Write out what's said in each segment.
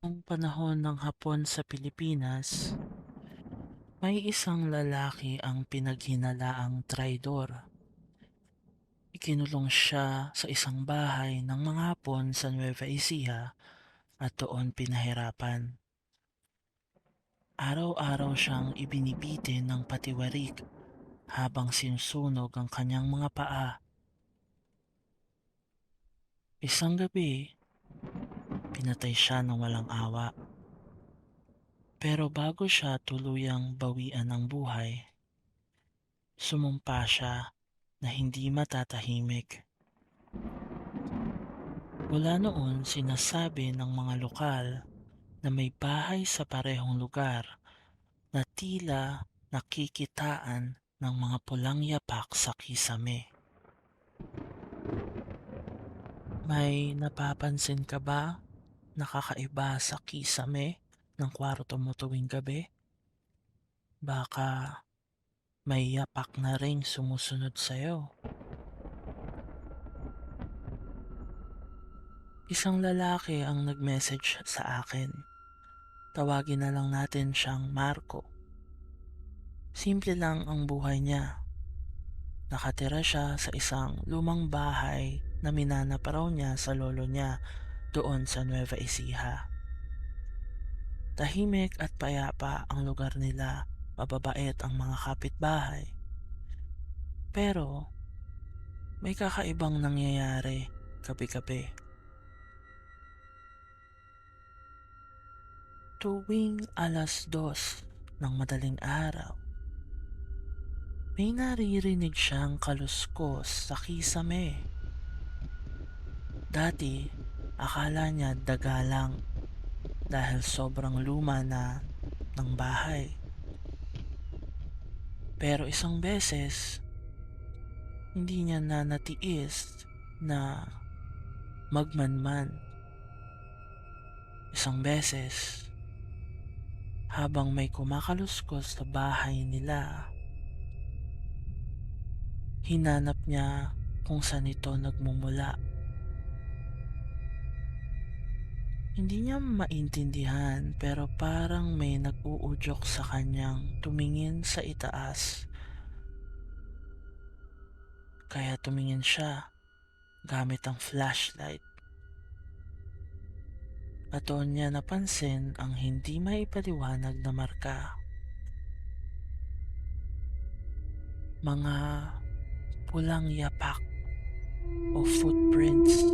Noong panahon ng Hapon sa Pilipinas, may isang lalaki ang pinaghinalaang traidor. Ikinulong siya sa isang bahay ng mga Hapon sa Nueva Ecija at doon pinahirapan. Araw-araw siyang ibinibitin ng patiwarik habang sinusunog ang kanyang mga paa. Isang gabi, pinatay siya ng walang awa. Pero bago siya tuluyang bawian ng buhay, sumumpa siya na hindi matatahimik. Mula noon sinasabi ng mga lokal na may bahay sa parehong lugar na tila nakikitaan ng mga pulang yapak sa kisame. May napapansin ka ba nakakaiba sa kisame ng kwarto mo tuwing gabi? Baka may yapak na ring sumusunod sa'yo. Isang lalaki ang nag-message sa akin. Tawagin na lang natin siyang Marco. Simple lang ang buhay niya. Nakatira siya sa isang lumang bahay na minana pa raw niya sa lolo niya doon sa Nueva Ecija. Tahimik at payapa ang lugar nila, mababait ang mga kapitbahay. Pero may kakaibang nangyayari gabi-gabi. Tuwing alas dos ng madaling araw, may naririnig siyang kaluskos sa kisame. Dati, akala niya daga lang dahil sobrang luma na ng bahay. Pero isang beses, hindi niya na natiis na magmanman. Isang beses, habang may kumakaluskos sa bahay nila, hinanap niya kung saan ito nagmumula. Hindi niya maintindihan pero parang may nag-uudyok sa kanyang tumingin sa itaas. Kaya tumingin siya gamit ang flashlight. At doon niya napansin ang hindi maipaliwanag na marka. Mga pulang yapak o footprints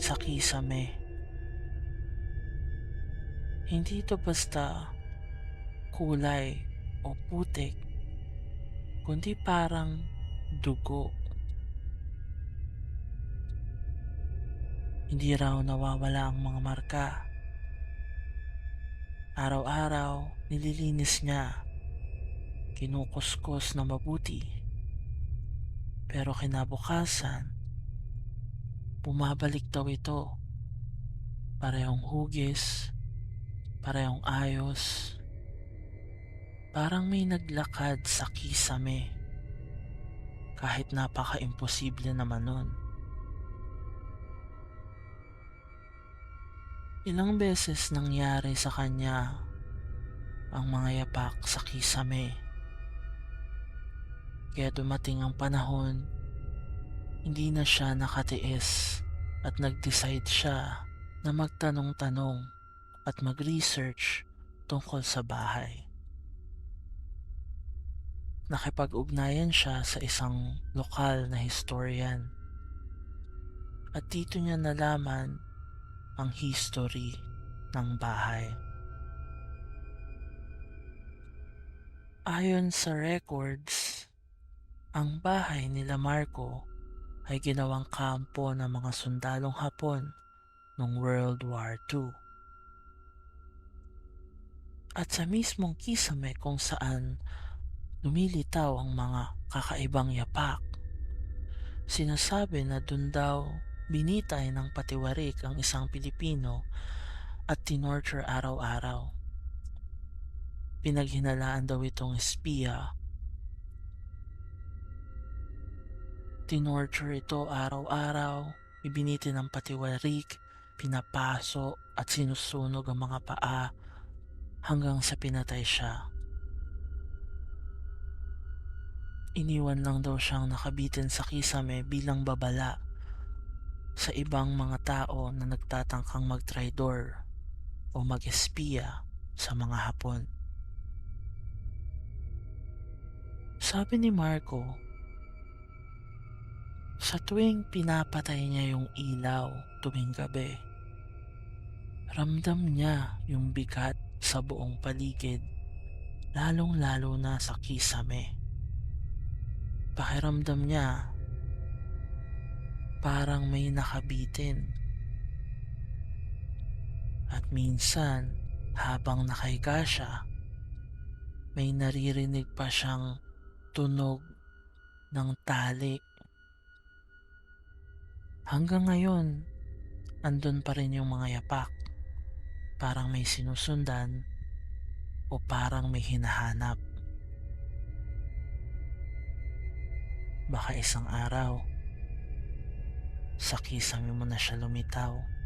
sa kisame. Hindi ito basta kulay o putik, kundi parang dugo. Hindi raw nawawala ang mga marka. Araw-araw, nililinis niya. Kinukuskus na mabuti. Pero kinabukasan, bumabalik daw ito. Parehong hugis, parehong ayos. Parang may naglakad sa kisame. Kahit napaka-imposible naman nun. Ilang beses nangyari sa kanya ang mga yapak sa kisame. Kaya dumating ang panahon, hindi na siya nakatiis at nag-decide siya na magtanong-tanong at mag-research tungkol sa bahay. Nakipag-ugnayan siya sa isang lokal na historian at dito niya nalaman ang history ng bahay. Ayon sa records, ang bahay nila Marco ay ginawang kampo ng mga sundalong Hapon noong World War II. At sa mismong kisame kung saan lumilitaw ang mga kakaibang yapak, sinasabi na dun daw binitay ng patiwarik ang isang Pilipino at tinorture araw-araw. Pinaghinalaan daw itong espiya. Tinorture ito araw-araw, ibinitin ng patiwarik, pinapaso at sinusunog ang mga paa hanggang sa pinatay siya. Iniwan lang daw siyang nakabitin sa kisame bilang babala sa ibang mga tao na nagtatangkang magtraidor o mag-espiya sa mga Hapon. Sabi ni Marco, sa tuwing pinapatay niya yung ilaw tuwing gabi, ramdam niya yung bigat sa buong paligid, lalong-lalo na sa kisame. Pakiramdam niya parang may nakabitin. At minsan, habang nakahiga siya, may naririnig pa siyang tunog ng tali. Hanggang ngayon, andun pa rin yung mga yapak. Parang may sinusundan o parang may hinahanap. Baka isang araw, sa kisame mo na siya lumitaw.